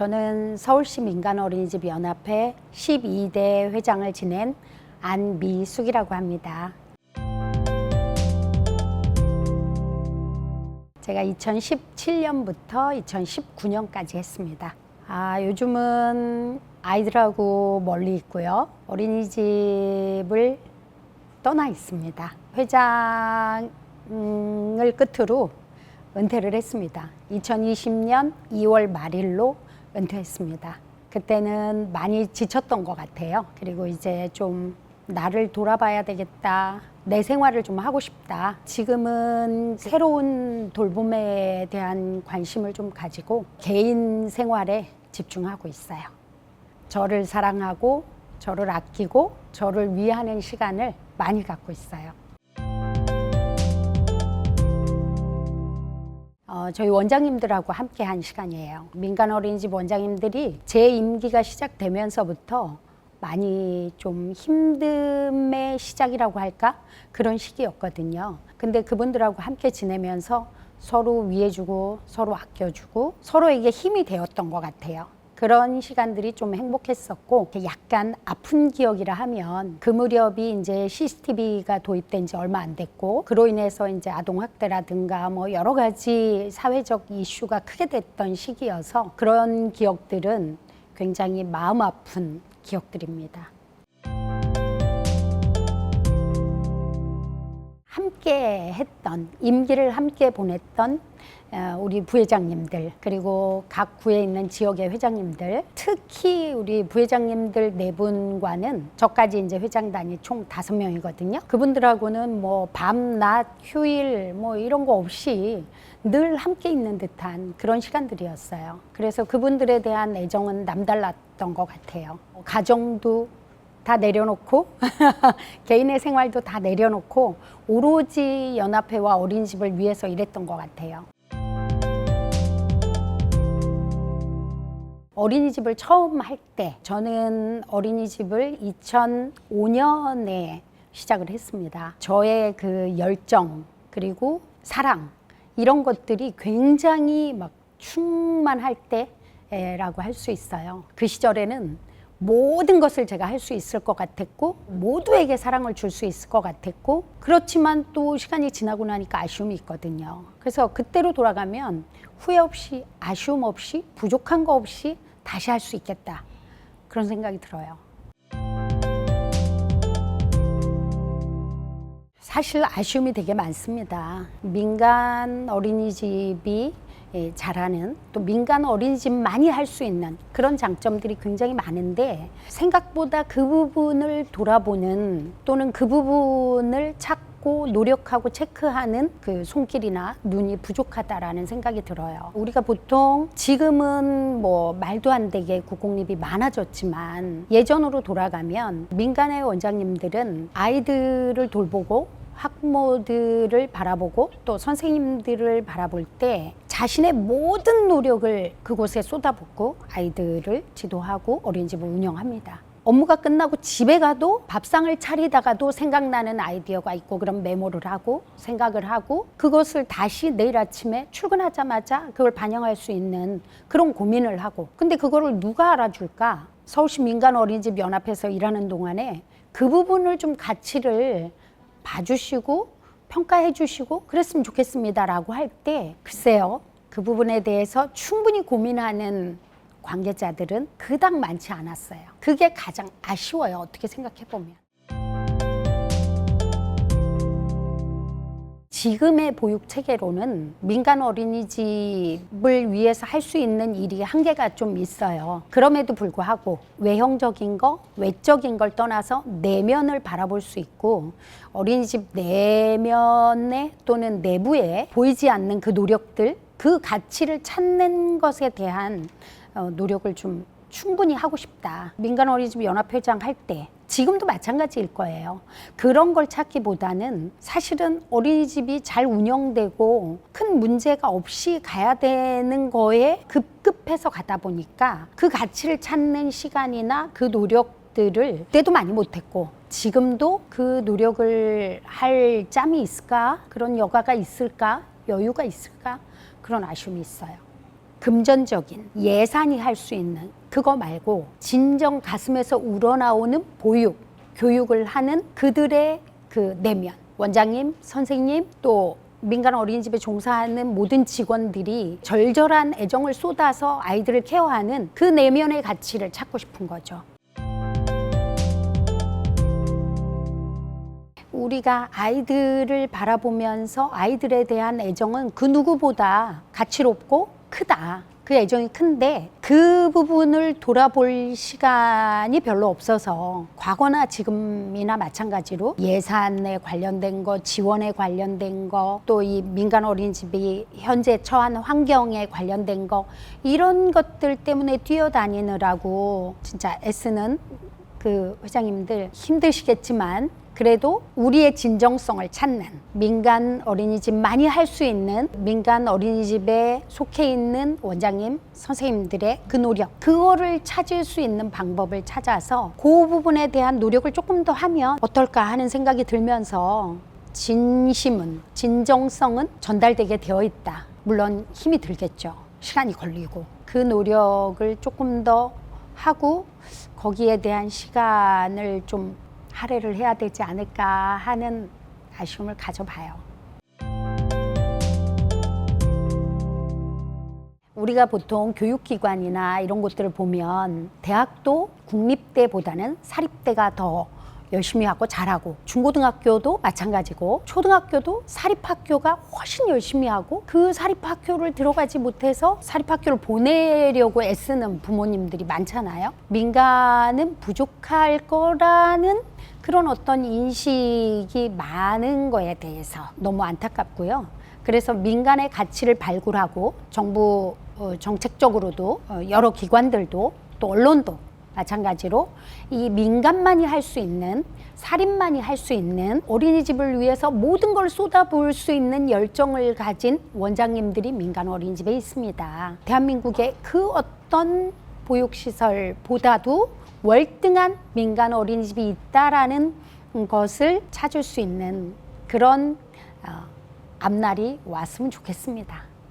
저는 서울시 민간어린이집 연합회 12대 회장을 지낸 안미숙이라고 합니다. 제가 2017년부터 2019년까지 했습니다. 아, 요즘은 아이들하고 멀리 있고요. 어린이집을 떠나 있습니다. 회장을 끝으로 은퇴를 했습니다. 2020년 2월 말일로 은퇴했습니다. 그때는 많이 지쳤던 것 같아요. 그리고 이제 좀 나를 돌아봐야 되겠다. 내 생활을 좀 하고 싶다. 지금은 새로운 돌봄에 대한 관심을 좀 가지고 개인 생활에 집중하고 있어요. 저를 사랑하고 저를 아끼고 저를 위하는 시간을 많이 갖고 있어요. 어, 저희 원장님들하고 함께 한 시간이에요. 민간 어린이집 원장님들이 제 임기가 시작되면서부터 많이 좀 힘듦의 시작이라고 할까? 그런 시기였거든요. 근데 그분들하고 함께 지내면서 서로 위해주고 서로 아껴주고 서로에게 힘이 되었던 것 같아요. 그런 시간들이 좀 행복했었고 약간 아픈 기억이라 하면 그 무렵이 이제 CCTV가 도입된 지 얼마 안 됐고 그로 인해서 이제 아동 학대라든가 뭐 여러 가지 사회적 이슈가 크게 됐던 시기여서 그런 기억들은 굉장히 마음 아픈 기억들입니다. 함께 했던 임기를 함께 보냈던 어, 우리 부회장님들 그리고 각 구에 있는 지역의 회장님들 특히 우리 부회장님들 네 분과는 저까지 이제 회장단이 총 다섯 명이거든요. 그분들하고는 뭐 밤낮 휴일 뭐 이런 거 없이 늘 함께 있는 듯한 그런 시간들이었어요. 그래서 그분들에 대한 애정은 남달랐던 것 같아요. 가정도 다 내려놓고 개인의 생활도 다 내려놓고 오로지 연합회와 어린이집을 위해서 일했던 것 같아요. 어린이집을 처음 할 때 저는 어린이집을 2005년에 시작을 했습니다. 저의 그 열정 그리고 사랑 이런 것들이 굉장히 막 충만할 때라고 할 수 있어요. 그 시절에는 모든 것을 제가 할 수 있을 것 같았고 모두에게 사랑을 줄 수 있을 것 같았고 그렇지만 또 시간이 지나고 나니까 아쉬움이 있거든요. 그래서 그때로 돌아가면 후회 없이 아쉬움 없이 부족한 거 없이 다시 할 수 있겠다 그런 생각이 들어요. 사실 아쉬움이 되게 많습니다. 민간 어린이집이 예, 잘하는 또 민간 어린이집만이 할 수 있는 그런 장점들이 굉장히 많은데 생각보다 그 부분을 돌아보는 또는 그 부분을 찾고 노력하고 체크하는 그 손길이나 눈이 부족하다라는 생각이 들어요. 우리가 보통 지금은 뭐 말도 안 되게 국공립이 많아졌지만 예전으로 돌아가면 민간의 원장님들은 아이들을 돌보고 학부모들을 바라보고 또 선생님들을 바라볼 때 자신의 모든 노력을 그곳에 쏟아붓고 아이들을 지도하고 어린이집을 운영합니다. 업무가 끝나고 집에 가도 밥상을 차리다가도 생각나는 아이디어가 있고 그럼 메모를 하고 생각을 하고 그것을 다시 내일 아침에 출근하자마자 그걸 반영할 수 있는 그런 고민을 하고 근데 그거를 누가 알아줄까? 서울시 민간 어린이집 연합에서 일하는 동안에 그 부분을 좀 가치를 봐주시고 평가해 주시고 그랬으면 좋겠습니다라고 할 때 글쎄요 그 부분에 대해서 충분히 고민하는 관계자들은 그닥 많지 않았어요. 그게 가장 아쉬워요. 어떻게 생각해 보면. 지금의 보육 체계로는 민간 어린이집을 위해서 할 수 있는 일이 한계가 좀 있어요. 그럼에도 불구하고 외형적인 거, 외적인 걸 떠나서 내면을 바라볼 수 있고 어린이집 내면에 또는 내부에 보이지 않는 그 노력들, 그 가치를 찾는 것에 대한 어, 노력을 좀 충분히 하고 싶다. 민간 어린이집 연합회장 할 때 지금도 마찬가지일 거예요. 그런 걸 찾기보다는 사실은 어린이집이 잘 운영되고 큰 문제가 없이 가야 되는 거에 급급해서 가다 보니까 그 가치를 찾는 시간이나 그 노력들을 그때도 많이 못했고 지금도 그 노력을 할 짬이 있을까? 그런 여가가 있을까? 여유가 있을까? 그런 아쉬움이 있어요. 금전적인 예산이 할 수 있는 그거 말고 진정 가슴에서 우러나오는 보육, 교육을 하는 그들의 그 내면 원장님, 선생님 또 민간 어린이집에 종사하는 모든 직원들이 절절한 애정을 쏟아서 아이들을 케어하는 그 내면의 가치를 찾고 싶은 거죠. 우리가 아이들을 바라보면서 아이들에 대한 애정은 그 누구보다 가치롭고 크다. 그 애정이 큰데 그 부분을 돌아볼 시간이 별로 없어서 과거나 지금이나 마찬가지로 예산에 관련된 거, 지원에 관련된 거, 또 이 민간 어린이집이 현재 처한 환경에 관련된 거 이런 것들 때문에 뛰어다니느라고 진짜 애쓰는 그 회장님들 힘드시겠지만 그래도 우리의 진정성을 찾는 민간 어린이집 많이 할 수 있는 민간 어린이집에 속해 있는 원장님, 선생님들의 그 노력, 그거를 찾을 수 있는 방법을 찾아서 그 부분에 대한 노력을 조금 더 하면 어떨까 하는 생각이 들면서 진심은, 진정성은 전달되게 되어 있다. 물론 힘이 들겠죠. 시간이 걸리고. 그 노력을 조금 더 하고 거기에 대한 시간을 좀 할애를 해야 되지 않을까 하는 아쉬움을 가져봐요. 우리가 보통 교육기관이나 이런 곳들을 보면 대학도 국립대보다는 사립대가 더 열심히 하고 잘하고 중고등학교도 마찬가지고 초등학교도 사립학교가 훨씬 열심히 하고 그 사립학교를 들어가지 못해서 사립학교를 보내려고 애쓰는 부모님들이 많잖아요. 민간은 부족할 거라는 그런 어떤 인식이 많은 거에 대해서 너무 안타깝고요. 그래서 민간의 가치를 발굴하고 정부 어, 정책적으로도 어, 여러 기관들도 또 언론도 마찬가지로 이 민간만이 할 수 있는 살인만이 할 수 있는 어린이집을 위해서 모든 걸 쏟아부을 수 있는 열정을 가진 원장님들이 민간 어린이집에 있습니다. 대한민국의 그 어떤 보육시설보다도 월등한 민간 어린이집이 있다라는 것을 찾을 수 있는 그런 어, 앞날이 왔으면 좋겠습니다.